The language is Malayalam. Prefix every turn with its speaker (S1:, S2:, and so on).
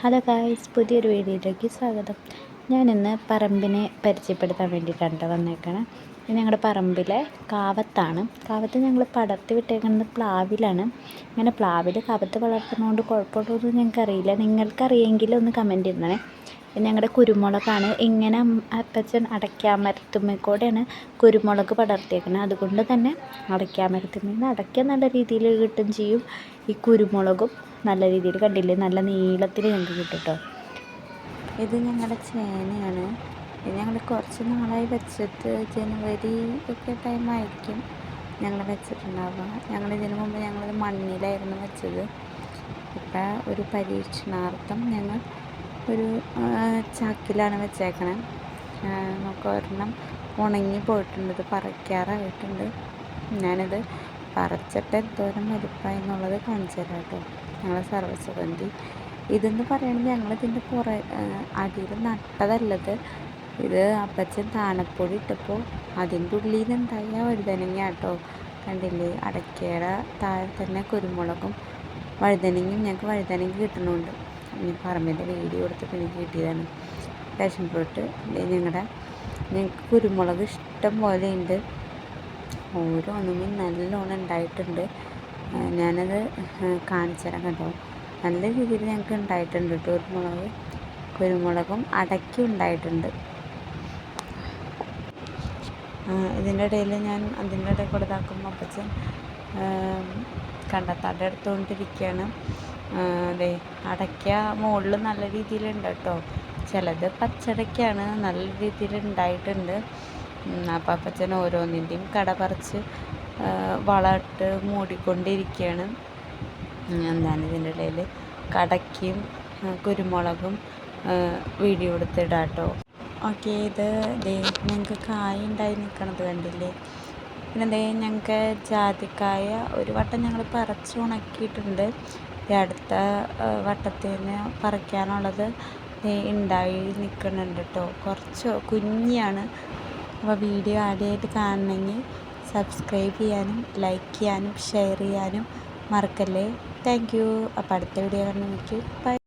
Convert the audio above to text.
S1: ഹലോ ഗായ്സ് പുതിയൊരു വീഡിയോയിലേക്ക് സ്വാഗതം. ഞാനിന്ന് പറമ്പിനെ പരിചയപ്പെടുത്താൻ വേണ്ടിയിട്ടാണ് വന്നേക്കണേ. ഇത് ഞങ്ങളുടെ പറമ്പിലെ കാവത്താണ്. കാവത്ത് ഞങ്ങൾ പടർത്തി വിട്ടേക്കുന്നത് പ്ലാവിലാണ്. ഇങ്ങനെ പ്ലാവിൽ കാവത്ത് വളർത്തുന്നതുകൊണ്ട് കുഴപ്പമുള്ളതൊന്നും ഞങ്ങൾക്കറിയില്ല നിങ്ങൾക്കറിയെങ്കിൽ ഒന്ന് കമന്റ് ചെയ്യണേ ഇത് ഞങ്ങളുടെ കുരുമുളകാണ്. ഇങ്ങനെ അപ്പച്ചൻ അടയ്ക്കാമരത്തുമ്മക്കൂടെയാണ് കുരുമുളക് പടർത്തിയേക്കുന്നത് അതുകൊണ്ട് തന്നെ അടയ്ക്കാമരത്തുമ്മയിൽ അടയ്ക്ക നല്ല രീതിയിൽ കിട്ടും ചെയ്യും. ഈ കുരുമുളകും നല്ല രീതിയിൽ കണ്ടില്ലേ? നല്ല നീളത്തിൽ ഞങ്ങൾക്ക് കിട്ടും കേട്ടോ. ഇത് ഞങ്ങളുടെ ചേനയാണ്. ഇത് ഞങ്ങൾ കുറച്ച് നാളായി വെച്ചിട്ട് ജനുവരി ഒക്കെ ടൈമായിരിക്കും ഞങ്ങൾ വെച്ചിട്ടുണ്ടാവുക. ഞങ്ങൾ ഇതിനു മുമ്പ് ഞങ്ങൾ മണ്ണിലായിരുന്നു വെച്ചത്. ഇപ്പം ഒരു പരീക്ഷണാർത്ഥം ഞങ്ങൾ ഒരു ചാക്കിലാണ് വെച്ചേക്കണത് നമുക്ക് ഒരെണ്ണം ഉണങ്ങി പോയിട്ടുണ്ട്. ഇത് പറിക്കാറായിട്ടുണ്ട്. ഞാനിത് പറിച്ചിട്ട് എന്തോരം വലുപ്പമായി എന്നുള്ളത് കാണിച്ചു തരാം കേട്ടോ. ഞങ്ങളെ സർവസുഗന്ധി. ഇതെന്ന് പറയുന്നത് ഞങ്ങളിതിന്റെ പുറ അടിയിൽ നട്ടതല്ലത്. ഇത് അപ്പച്ചൻ താണപ്പൊടി ഇട്ടപ്പോൾ അതിന്റെ ഉള്ളിൽ നിന്നുണ്ടായ വഴുതനങ്ങ കേട്ടോ. കണ്ടില്ലേ? അടയ്ക്കയുടെ താഴെ തന്നെ കുരുമുളകും വഴുതനങ്ങയും ഞങ്ങൾക്ക് വഴുതനങ്ങ കിട്ടുന്നുണ്ട് ഈ പറമ്പിന്റെ വീഡിയോ കൊടുത്തിട്ട് എനിക്ക് കിട്ടിയതാണ്. Passion fruit. ഞങ്ങളുടെ ഞങ്ങൾക്ക് കുരുമുളക് ഇഷ്ടം പോലെ ഉണ്ട് ഓരോന്നും നല്ലോണം ഉണ്ടായിട്ടുണ്ട്. ഞാനത് കാണിച്ചുതരാം കേട്ടോ. നല്ല രീതിയിൽ ഞങ്ങൾക്ക് ഉണ്ടായിട്ടുണ്ട് കേട്ടോ കുരുമുളക്. കുരുമുളകും അടക്കി ഉണ്ടായിട്ടുണ്ട്. ഇതിന്റെ ഇടയിൽ ഞാൻ അതിന്റെ ഇടയിൽ കൂടെ ഇതാക്കുമ്പോൾ അപ്പച്ചൻ കണ്ടത്താടെ എടുത്തുകൊണ്ടിരിക്കുകയാണ് അതെ അടയ്ക്ക മുകളിൽ നല്ല രീതിയിലുണ്ട് കേട്ടോ. ചിലത് പച്ചടയ്ക്കാണ് നല്ല രീതിയിൽ ഉണ്ടായിട്ടുണ്ട് അപ്പം അപ്പച്ചൻ ഓരോന്നിന്റെയും കട പറിച്ച് വളമിട്ട് മൂടിക്കൊണ്ടിരിക്കുകയാണ്. എന്താണ് ഇതിന്റെ ഇടയിൽ കടയ്ക്കും കുരുമുളകും വീഡിയോ എടുത്തിടാം കേട്ടോ. ഓക്കെ ഇത് ദേ ഞങ്ങൾക്ക് കായ ഉണ്ടായി നിൽക്കണത് കണ്ടില്ലേ? പിന്നെ ദേ ഞങ്ങൾക്ക് ജാതിക്കായ ഒരു വട്ടം ഞങ്ങൾ പറിച്ച് ഉണക്കിയിട്ടുണ്ട്. ഈ അടുത്ത വട്ടത്തിന് പറിക്കാനുള്ളത് ഉണ്ടായി നിൽക്കുന്നുണ്ട് കേട്ടോ കുറച്ച് കുഞ്ഞാണ് അപ്പോൾ വീഡിയോ ആദ്യമായിട്ട് കാണണമെങ്കിൽ സബ്സ്ക്രൈബ് ചെയ്യാനും ലൈക്ക് ചെയ്യാനും ഷെയർ ചെയ്യാനും മറക്കല്ലേ. Thank you. അപ്പോൾ അടുത്ത വീഡിയോ കാണുമ്പോൾ ബൈ.